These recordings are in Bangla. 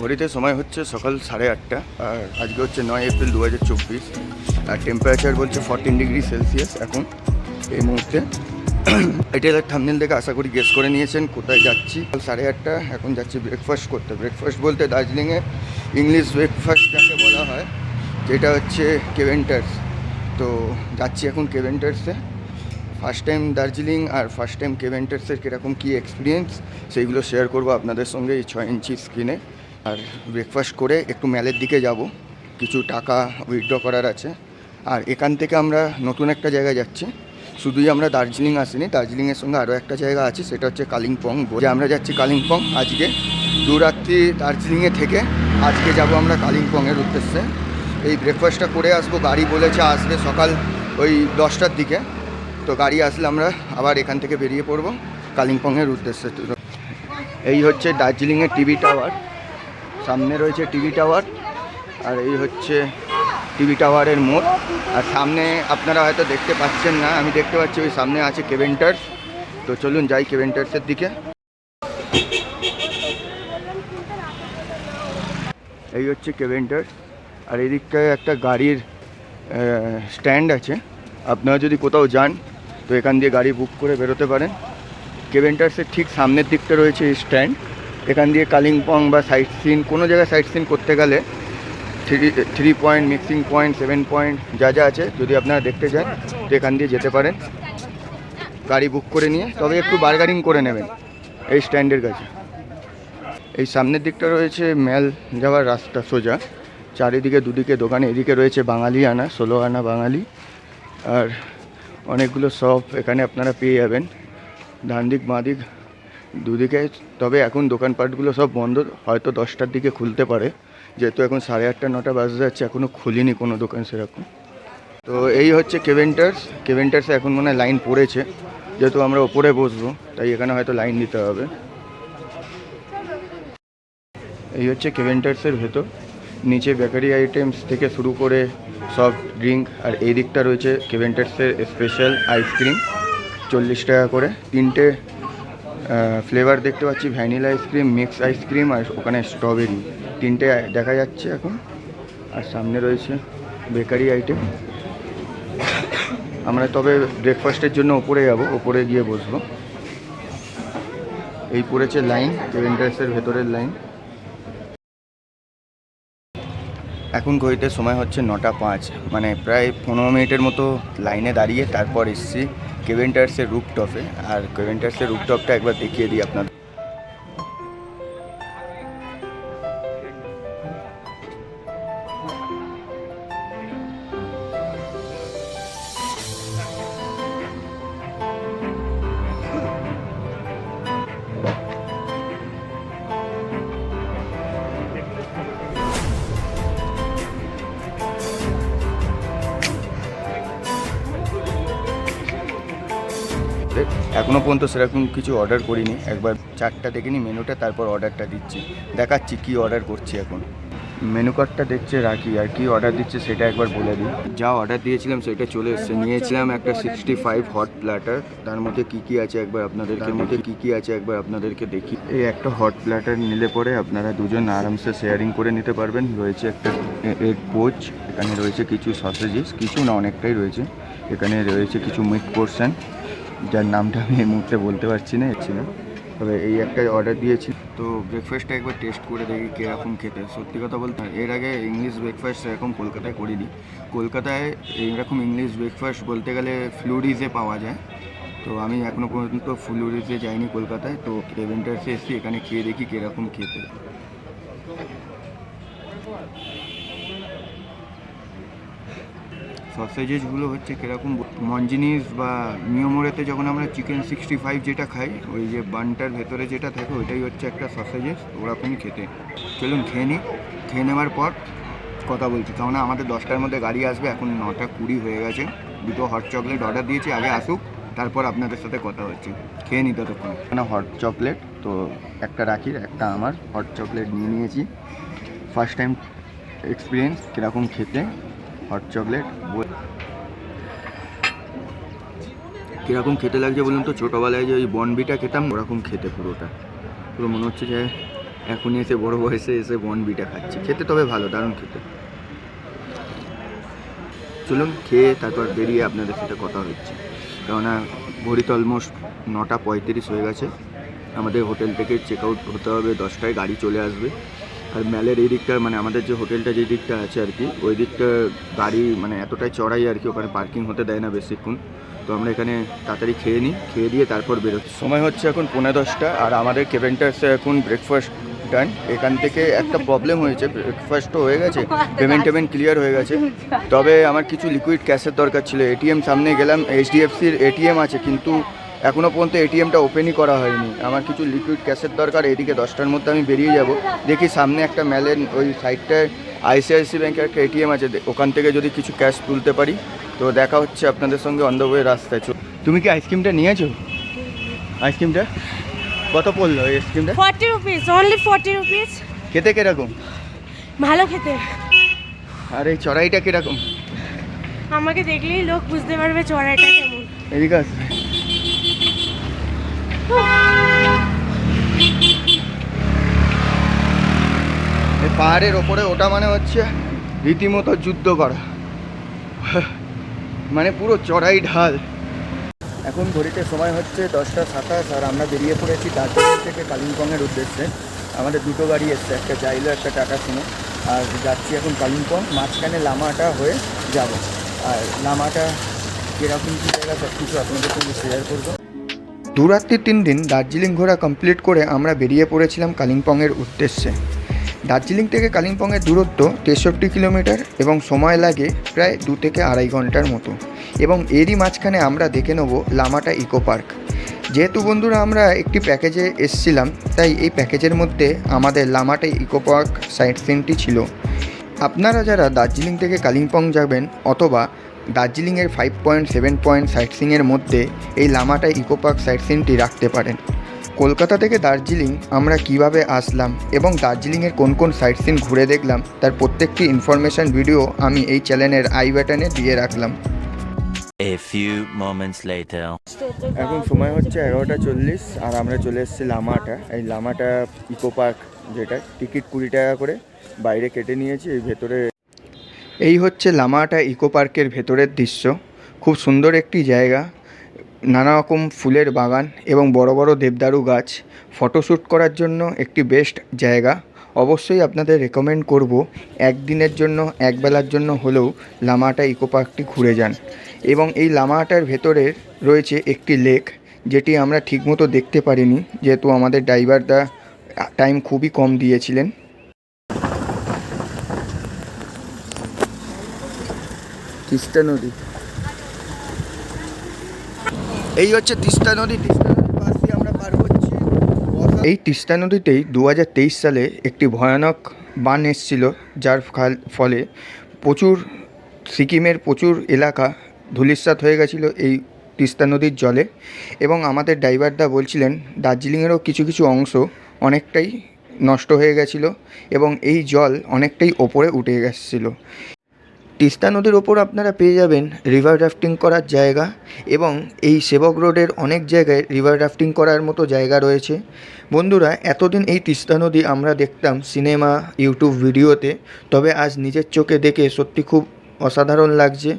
ঘড়িতে সময় হচ্ছে সকাল সাড়ে আটটা, আর আজকে হচ্ছে নয় এপ্রিল দু হাজার চব্বিশ, আর টেম্পারেচার বলছে ফর্টিন ডিগ্রি সেলসিয়াস এখন এই মুহূর্তে। এটা থামনেল দেখে আশা করি গেস করে নিয়েছেন কোথায় যাচ্ছি। সাড়ে আটটা, এখন যাচ্ছি ব্রেকফাস্ট করতে। ব্রেকফাস্ট বলতে দার্জিলিংয়ে ইংলিশ ব্রেকফাস্ট যাকে বলা হয়, যেটা হচ্ছে কেভেন্টার্স তো যাচ্ছি এখন কেভেন্টার্সে ফার্স্ট টাইম দার্জিলিং আর ফার্স্ট টাইম কেভেন্টার্সের কীরকম কী এক্সপিরিয়েন্স সেইগুলো শেয়ার করব আপনাদের সঙ্গে এই ছয় ইঞ্চি স্ক্রিনে আর ব্রেকফাস্ট করে একটু ম্যালের দিকে যাব। কিছু টাকা উইথড্র করার আছে। আর এখান থেকে আমরা নতুন একটা জায়গায় যাচ্ছি। শুধুই আমরা দার্জিলিং আসিনি, দার্জিলিংয়ের সঙ্গে আরও একটা জায়গা আছে, সেটা হচ্ছে কালিম্পং। যে আমরা যাচ্ছি কালিম্পং আজকে। দু রাত্রি দার্জিলিংয়ে থেকে আজকে যাব আমরা কালিম্পংয়ের উদ্দেশ্যে। এই ব্রেকফাস্টটা করে আসব। গাড়ি বলেছে আসবে সকাল ওই দশটার দিকে। তো গাড়ি আসলে আমরা আবার এখান থেকে বেরিয়ে পড়ব কালিম্পংয়ের উদ্দেশ্যে। এই হচ্ছে দার্জিলিংয়ের টিভি টাওয়ার সামনে রয়েছে টিভি টাওয়ার, আর এই হচ্ছে টিভি টাওয়ারের মোড়। আর সামনে আপনারা হয়তো দেখতে পাচ্ছেন না, আমি দেখতে পাচ্ছি ওই সামনে আছে কেভেন্টার্স তো চলুন যাই কেভেন্টার্সের দিকে। এই হচ্ছে কেভেন্টার্স আর এদিকটায় একটা গাড়ির স্ট্যান্ড আছে। আপনারা যদি কোথাও যান, তো এখান দিয়ে গাড়ি বুক করে বেরোতে পারেন। কেভেন্টার্সের ঠিক সামনের দিকটা রয়েছে এই স্ট্যান্ড। এখান দিয়ে কালিম্পং বা সাইট সিন কোনো জায়গায় সাইট সিন করতে গেলে three three point mixing point seven point যা যা আছে, যদি আপনারা দেখতে চান, তো এখান দিয়ে যেতে পারেন। গাড়ি বুক করে নিয়ে, তবে একটু বার্গারিং করে নেবেন এই স্ট্যান্ডের কাছে। এই সামনের দিকটা রয়েছে মেল যাওয়ার রাস্তা সোজা। চারিদিকে দুদিকে দোকানে, এদিকে রয়েছে বাঙালি আনা, ষোলো আনা বাঙালি। আর অনেকগুলো শপ এখানে আপনারা পেয়ে যাবেন। ডান দিক বাঁ দিক দুদিকে, তবে এখন দোকানপাটগুলো সব বন্ধ, হয়তো দশটার দিকে খুলতে পারে। যেহেতু এখন সাড়ে আটটা, নটা বাজে যাচ্ছে এখনও খুলিনি কোনো দোকান সেরকম। তো এই হচ্ছে কেভেন্টার্স কেভেন্টার্সে এখন মনে হয় লাইন পড়েছে। যেহেতু আমরা ওপরে বসবো, তাই এখানে হয়তো লাইন দিতে হবে। এই হচ্ছে কেভেন্টার্সের ভেতর। নিচে বেকারি আইটেমস থেকে শুরু করে সফট ড্রিঙ্ক আর এই দিকটা রয়েছে কেভেন্টার্সের স্পেশাল আইসক্রিম চল্লিশ টাকা করে। তিনটে ফ্লেভার দেখতে পাচ্ছি vanilla ice cream mix ice cream আর ওখানে স্ট্রবেরি তিনটে দেখা যাচ্ছে এখন। আর সামনে রয়েছে বেকারি আইটেম আমরা তবে ব্রেকফাস্টের জন্য ওপরে যাব ওপরে গিয়ে বসবো। এই পড়েছে লাইন কেভেন্টার্সের ভেতরের লাইন এখন ঘড়িতে সময় হচ্ছে নটা পাঁচ। মানে প্রায় পনেরো মিনিটের মতো লাইনে দাঁড়িয়ে তারপর এসেছি। কেভেন্টার্সের রুপটপে আর কেভেন্টার্সের রুপটপটা একবার দেখিয়ে দিই আপনাদের এখনও পর্যন্ত সেরকম কিছু অর্ডার করিনি। একবার চারটা দেখে নিই মেনুটা তারপর অর্ডারটা দিচ্ছি। দেখাচ্ছি কি অর্ডার করছি এখন। মেনু কার্ডটা দেখছে রাখি আর কি অর্ডার দিচ্ছে সেটা একবার বলে দিই। যা অর্ডার দিয়েছিলাম সেটা চলে এসছে। নিয়েছিলাম একটা সিক্সটি ফাইভ হট প্ল্যাটার তার মধ্যে কি কি আছে একবার আপনাদের তার মধ্যে কি কি আছে একবার আপনাদেরকে দেখি। এই একটা হট প্ল্যাটার নিলে পরে আপনারা দুজন আরামসে শেয়ারিং করে নিতে পারবেন। রয়েছে একটা এগ পোচ এখানে রয়েছে কিছু সসেজেস কিছু না অনেকটাই রয়েছে। এখানে রয়েছে কিছু মিট পোর্শন যার নামটা আমি এই মুহূর্তে বলতে পারছি না এসছি না তবে এই একটা অর্ডার দিয়েছি। তো ব্রেকফাস্টটা একবার টেস্ট করে দেখি কীরকম খেতে। সত্যি কথা বলতে, এর আগে ইংলিশ ব্রেকফাস্ট এরকম কলকাতায় করিনি। কলকাতায় এইরকম ইংলিশ ব্রেকফাস্ট বলতে গেলে ফ্লুরিজে পাওয়া যায়। তো আমি এখনও পর্যন্ত ফ্লুরিজে যাইনি কলকাতায়। তো এভেন্টার্সে এসেছি এখানে খেয়ে দেখি কীরকম খেতে। সসেজেসগুলো হচ্ছে কীরকম মঞ্জিনিস বা নিয়মোরেতে যখন আমরা চিকেন সিক্সটি ফাইভ যেটা খাই, ওই যে বানটার ভেতরে যেটা থাকে, ওইটাই হচ্ছে একটা সসেজেস ওরকমই খেতে। চলুন খেয়ে নিই খেয়ে নেওয়ার পর কথা বলছি। কেননা আমাদের দশটার মধ্যে গাড়ি আসবে, এখন নটা কুড়ি হয়ে গেছে। দুটো হট চকলেট অর্ডার দিয়েছি, আগে আসুক, তারপর আপনাদের সাথে কথা হচ্ছে। খেয়ে নিই ততক্ষণ। এখানে হট চকলেট তো একটা রাখি একটা আমার। হট চকলেট নিয়ে নিয়েছি। ফার্স্ট টাইম এক্সপিরিয়েন্স কীরকম খেতে। হট চকলেট কীরকম খেতে লাগছে বলুন তো? ছোটোবেলায় যে ওই বনবিটা খেতাম, ওরকম খেতে পুরোটা। পুরো মনে হচ্ছে যে এখনই এসে বড় বয়সে এসে বনবিটা খাচ্ছি। খেতে তবে ভালো, দারুণ খেতে। চলুন, খেয়ে তারপর বেরিয়ে আপনাদের সাথে কথা হচ্ছে। কেননা, ঘড়িতে অলমোস্ট নটা পঁয়ত্রিশ হয়ে গেছে। আমাদের হোটেল থেকে চেক আউট হতে হবে, দশটায় গাড়ি চলে আসবে। আর ম্যালের এই দিকটা মানে আমাদের যে হোটেলটা যে দিকটা আছে আর কি, ওই দিকটা গাড়ি মানে এতটাই চড়াই আর কি, ওখানে পার্কিং হতে দেয় না বেশিক্ষণ। তো আমরা এখানে তাড়াতাড়ি খেয়ে নিই, খেয়ে দিয়ে তারপর বেরোচ্ছি। সময় হচ্ছে এখন পৌনে দশটা, আর আমাদের কেভেন্টার্সে এখন ব্রেকফাস্ট ডান এখান থেকে একটা প্রবলেম হয়েছে ব্রেকফাস্ট তো হয়ে গেছে পেমেন্ট টেমেন্ট ক্লিয়ার হয়ে গেছে। তবে আমার কিছু লিকুইড ক্যাশের দরকার ছিল এটিএম সামনে গেলাম এইচডিএফসির এটিএম আছে, কিন্তু এখনও পর্যন্ত এটিএমটা ওপেনই করা হয়নি। আমার কিছু লিকুইড ক্যাশের দরকার এদিকে দশটার মধ্যে আমি বেরিয়ে যাব। দেখি সামনে একটা ম্যালের ওই সাইডটায় আইসিআইসি ব্যাংকের একটা এটিএম আছে ওখান থেকে যদি কিছু ক্যাশ তুলতে পারি। তো দেখা হচ্ছে আপনাদের সঙ্গে অন দ্য ওয়ে রাস্তায়। তুমি কি আইসক্রিমটা নিয়েছো? আইসক্রিমটা কত পড়ল এই আইসক্রিমটা forty rupees only forty rupees খেতে কীরকম? ভালো খেতে। আর এই চড়াইটা কীরকম? আমাকে দেখলেই লোক বুঝতে পারবে চড়াইটা কেমন। এদিকে আসবে পাহাড়ের ওপরে ওটা মানে হচ্ছে রীতিমতো যুদ্ধ করা। মানে পুরো চড়াই ঢাল। এখন ঘড়িতে সময় হচ্ছে দশটা সাতাশ আর আমরা বেরিয়ে পড়েছি দার্জিলিং থেকে কালিম্পংয়ের উদ্দেশ্যে। আমাদের দুটো গাড়ি এসছে, একটা চাইলো একটা টাটা শুনে আর যাচ্ছি এখন কালিম্পং, মাঝখানে লামাটা হয়ে যাব। আর লামাটা কীরকম কী জায়গা সব কিছু আপনাদের সঙ্গে শেয়ার করব। দুরাত্রি তিন দিন দার্জিলিং ঘোরা কমপ্লিট করে আমরা বেরিয়ে পড়েছিলাম কালিম্পংয়ের উদ্দেশ্যে। দার্জিলিং থেকে কালিম্পংয়ের দূরত্ব তেষট্টি কিলোমিটার এবং সময় লাগে প্রায় দু থেকে আড়াই ঘণ্টার মতো। এবং এরই মাঝখানে আমরা দেখে নেব লামাটা ইকো পার্ক। যেহেতু বন্ধুরা আমরা একটি প্যাকেজে এসছিলাম, তাই এই প্যাকেজের মধ্যে আমাদের লামাটা ইকো পার্ক সাইট সিনটি ছিল। আপনারা যারা দার্জিলিং থেকে কালিম্পং যাবেন অথবা দার্জিলিংয়ের ফাইভ পয়েন্ট সেভেন পয়েন্ট সাইটসিংয়ের মধ্যে এই লামাটা ইকো পার্ক সাইটসিনটি রাখতে পারেন। কলকাতা থেকে দার্জিলিং আমরা কীভাবে আসলাম এবং দার্জিলিংয়ের কোন কোন সাইট সিন ঘুরে দেখলাম তার প্রত্যেকটি ইনফরমেশান ভিডিও আমি এই চ্যানেলের আই ব্যাটনে দিয়ে রাখলাম। A few moments later. এখন সময় হচ্ছে এগারোটা চল্লিশ আর আমরা চলে এসেছি লামাটা। এই লামাটা ইকো পার্ক যেটা টিকিট কুড়ি টাকা করে। বাইরে কেটে নিয়েছি এই ভেতরে এই হচ্ছে লামাটা ইকো পার্কের ভেতরের দৃশ্য। খুব সুন্দর একটি জায়গা। নানা রকম ফুলের বাগান এবং বড় বড় দেবদারু গাছ। ফটোশ্যুট করার জন্য একটি বেস্ট জায়গা। অবশ্যই আপনাদের রেকমেন্ড করব একদিনের জন্য, একবেলার জন্য হলেও লামাটা ইকো পার্কটি ঘুরে যান। এবং এই লামাটার ভেতরে রয়েছে একটি লেক, যেটি আমরা ঠিকমতো দেখতে পারিনি, যেহেতু আমাদের ড্রাইভারদা টাইম খুবই কম দিয়েছিলেন। তিস্তা নদী। এই হচ্ছে তিস্তা নদী, তিস্তা নদীর পাশ আমরা পার হচ্ছি। এই তিস্তা নদীতেই দু হাজার তেইশ সালে একটি ভয়ানক বান এসেছিল, যার ফলে প্রচুর সিকিমের প্রচুর এলাকা ধূলিসাৎ হয়ে গেছিল এই তিস্তা নদীর জলে এবং আমাদের ড্রাইভারদা বলছিলেন, দার্জিলিংয়েরও কিছু কিছু অংশ অনেকটাই নষ্ট হয়ে গেছিল এবং এই জল অনেকটাই ওপরে উঠে গেছিল। তিস্তা নদীর ওপর আপনারা পেয়ে যাবেন রিভার রাফটিং করার জায়গা এবং এই সেবক রোডের অনেক জায়গায় রিভার রাফটিং করার মতো জায়গা রয়েছে। বন্ধুরা, এতদিন এই তিস্তা নদী আমরা দেখতাম সিনেমা, ইউটিউব ভিডিওতে, তবে আজ নিজের চোখে দেখে সত্যি খুব অসাধারণ লাগছে।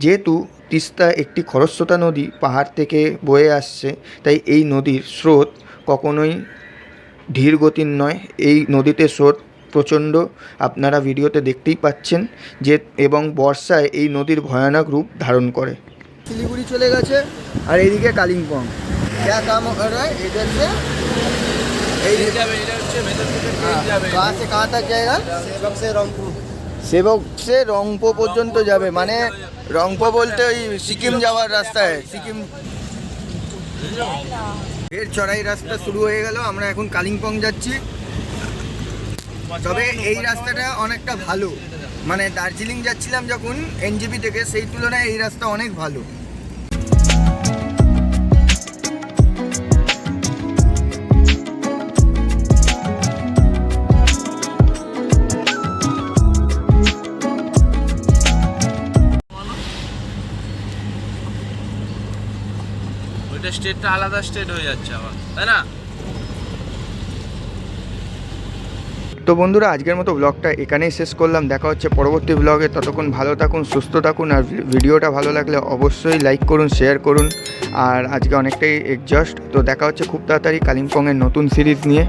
যেহেতু তিস্তা একটি খরস্রোতা নদী, পাহাড় থেকে বয়ে আসছে, তাই এই নদীর স্রোত কখনোই ধীর গতির নয়। এই নদীতে স্রোত প্রচণ্ড আপনারা ভিডিওতে দেখতেই পাচ্ছেন যে এবং বর্ষায় এই নদীর ভয়ানক রূপ ধারণ করে শিলিগুড়ি চলে গেছে আর এইদিকে কালিম্পং क्या काम हो रहा है इधर से এই कहाँ से कहाँ तक जाएगा सेवक से रंगपो सेवक से রংপো পর্যন্ত যাবে মানে রংপো বলতে ওই সিকিম যাওয়ার রাস্তায় সিকিম এর চড়াই রাস্তা শুরু হয়ে গেল আমরা এখন কালিম্পং যাচ্ছি তবে এই রাস্তাটা অনেকটা ভালো। মানে দার্জিলিং যাচ্ছিলাম যখন এনজিপি থেকে, সেই তুলনায় এই রাস্তা অনেক ভালো। স্টেটটা আলাদা স্টেট হয়ে যাচ্ছে আবার, তাই না? তো বন্ধুরা, আজকের মতো ব্লগটা এখানেই শেষ করলাম। দেখা হচ্ছে পরবর্তী ব্লগে ততক্ষণ ভালো থাকুন, সুস্থ থাকুন, আর ভিডিওটা ভালো লাগলে অবশ্যই লাইক করুন শেয়ার করুন। আর আজকে অনেকটাই এক্সজস্ট তো দেখা হচ্ছে খুব তাড়াতাড়ি কালিম্পংয়ের নতুন সিরিজ নিয়ে।